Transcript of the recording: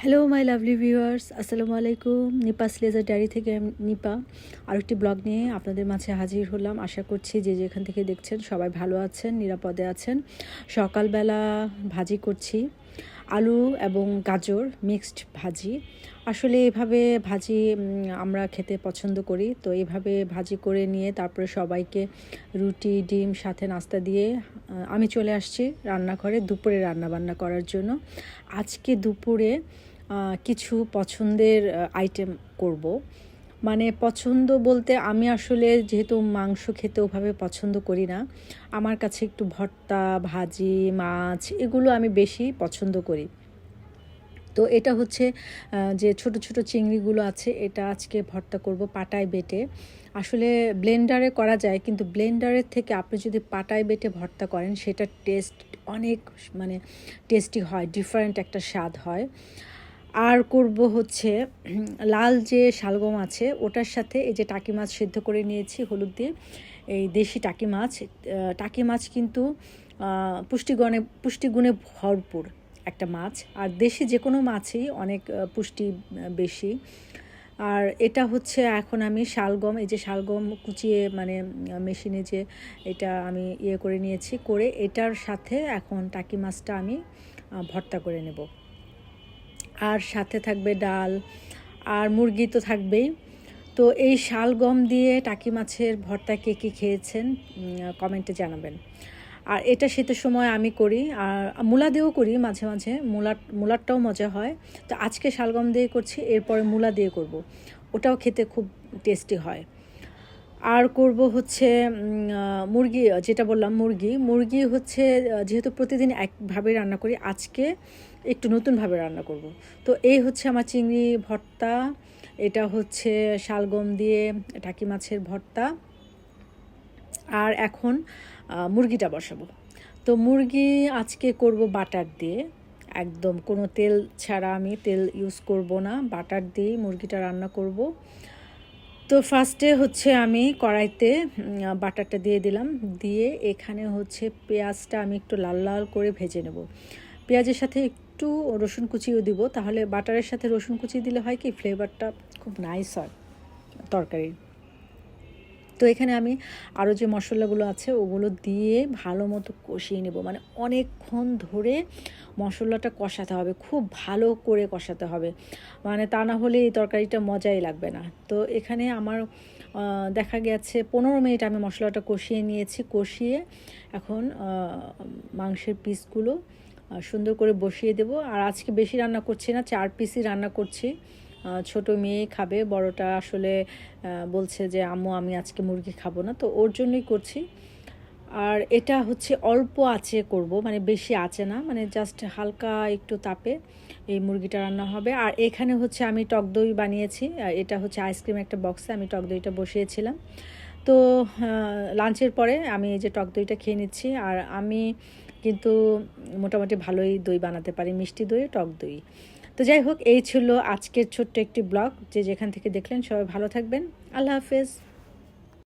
Hello my lovely viewers আসসালামু আলাইকুম Nipa স্লেজার diary থেকে নিপা। আরেকটি ব্লগ নিয়ে আপনাদের মাঝে হাজির হলাম। আশা করছি যে যেখান থেকে দেখছেন সবাই ভালো আছেন, নিরাপদে আছেন। সকালবেলা ভাজি করছি। আলু এবং গাজর মিক্সড ভাজি। আসলে এভাবে ভাজি আমরা খেতে পছন্দ করি। তো এভাবে ভাজি করে নিয়ে তারপরে সবাইকে রুটি, ডিম সাথে নাস্তা দিয়ে আমি চলে আসছি রান্নাঘরে দুপুরে রান্না বান্না করার জন্য। আজকে দুপুরে কিছু পছন্দের আইটেম করব। মানে পছন্দ বলতে আমি আসলে যেহেতু মাংস খেতে ওভাবে পছন্দ করি না, আমার কাছে একটু ভর্তা, ভাজি, মাছ এগুলো আমি বেশি পছন্দ করি। তো এটা হচ্ছে যে ছোট ছোট চিংড়িগুলো আছে, এটা আজকে ভর্তা করব পাটায় বেটে। আসলে ব্লেন্ডারে করা যায়, কিন্তু ব্লেন্ডারের থেকে আপনি যদি পাটায় বেটে ভর্তা করেন সেটা টেস্ট অনেক মানে টেস্টি হয় ডিফারেন্ট একটা স্বাদ হয়। আর করব হচ্ছে লাল যে শালগম আছে, ওটার সাথে এই যে টাকি মাছ সেদ্ধ করে নিয়েছি, হলুদ দিয়ে, এই দেশি টাকি মাছ টাকি মাছ কিন্তু পুষ্টিগুণে পুষ্টিগুণে ভরপুর একটা মাছ। আর দেশি যে কোনো মাছই অনেক পুষ্টি বেশি। আর এটা হচ্ছে এখন আমি শালগম, এই যে শালগম কুচিয়ে মানে মেশিনে যে এটা আমি ইয়ে করে নিয়েছি, করে এটার সাথে এখন টাকি মাছটা আমি ভর্তা করে নেব। আর সাথে থাকবে ডাল, আর মুরগি তো থাকবেই। তো এই শালগম দিয়ে টাকি মাছের ভর্তা কে কী খেয়েছেন কমেন্টে জানাবেন। আর এটা শীতের সময় আমি করি, আর মূলা দিয়েও করি মাঝে মাঝে মূলা মূলারটাও মজা হয়। তো আজকে শালগম দিয়ে করছি, এরপরে মূলা দিয়ে করব। ওটাও খেতে খুব টেস্টি হয়। আর করব হচ্ছে মুরগি, যেটা বললাম মুরগি। মুরগি হচ্ছে যেহেতু প্রতিদিন একভাবে রান্না করি, আজকে একটু নতুনভাবে রান্না করব। তো এই হচ্ছে আমার চিংড়ি ভর্তা, এটা হচ্ছে শালগম দিয়ে টাকি মাছের ভর্তা। আর এখন মুরগিটা বসাবো। তো মুরগি আজকে করব বাটার দিয়ে। একদম কোনো তেল ছাড়া আমি তেল ইউজ করব না, বাটার দিয়েই মুরগিটা রান্না করব। তো ফার্স্টে হচ্ছে আমি কড়াইতে বাটারটা দিয়ে দিলাম। দিয়ে এখানে হচ্ছে পেঁয়াজটা আমি একটু লাল লাল করে ভেজে নেব। পেঁয়াজের সাথে একটু রসুন কুচিও দিব। তাহলে বাটারের সাথে রসুন কুচি দিলে হয় কি ফ্লেভারটা খুব নাইস হয় তরকারির। তো এখানে আমি আরও যে মশলাগুলো আছে, ওগুলো দিয়ে ভালো মতো কষিয়ে নেব। মানে অনেকক্ষণ ধরে মশলাটা কষাতে হবে, খুব ভালো করে কষাতে হবে। মানে তা না হলে এই তরকারিটা মজাই লাগবে না। তো এখানে আমার দেখা গেছে পনেরো মিনিট আমি মশলাটা কষিয়ে নিয়েছি। কষিয়ে এখন মাংসের পিসগুলো সুন্দর করে বসিয়ে দেব। আর আজকে বেশি রান্না করছি না, চার পিসই রান্না করছি। ছোট মেয়ে খাবে, বড়টা আসলে বলছে যে, আম্মু, আমি আজকে মুরগি খাব না। তো ওর জন্যই করছি। আর এটা হচ্ছে অল্প আঁচে করব মানে বেশি আঁচে না মানে জাস্ট হালকা একটু তাপে এই মুরগিটা রান্না হবে। আর এখানে হচ্ছে আমি টক দই বানিয়েছি এটা হচ্ছে আইসক্রিম একটা বক্সে আমি টক দইটা বসিয়েছিলাম। তো লাঞ্চের পরে আমি এই যে টক দইটা খেয়ে নিচ্ছি, আর আমি কিন্তু মোটামুটি ভালোই দই বানাতে পারি, মিষ্টি দই, টক দই। তো যাই হোক, এই ছিল আজকের ছোট্ট একটি ব্লগ। যে যেখান থেকে দেখলেন, সবাই ভালো থাকবেন। আল্লাহ হাফেজ।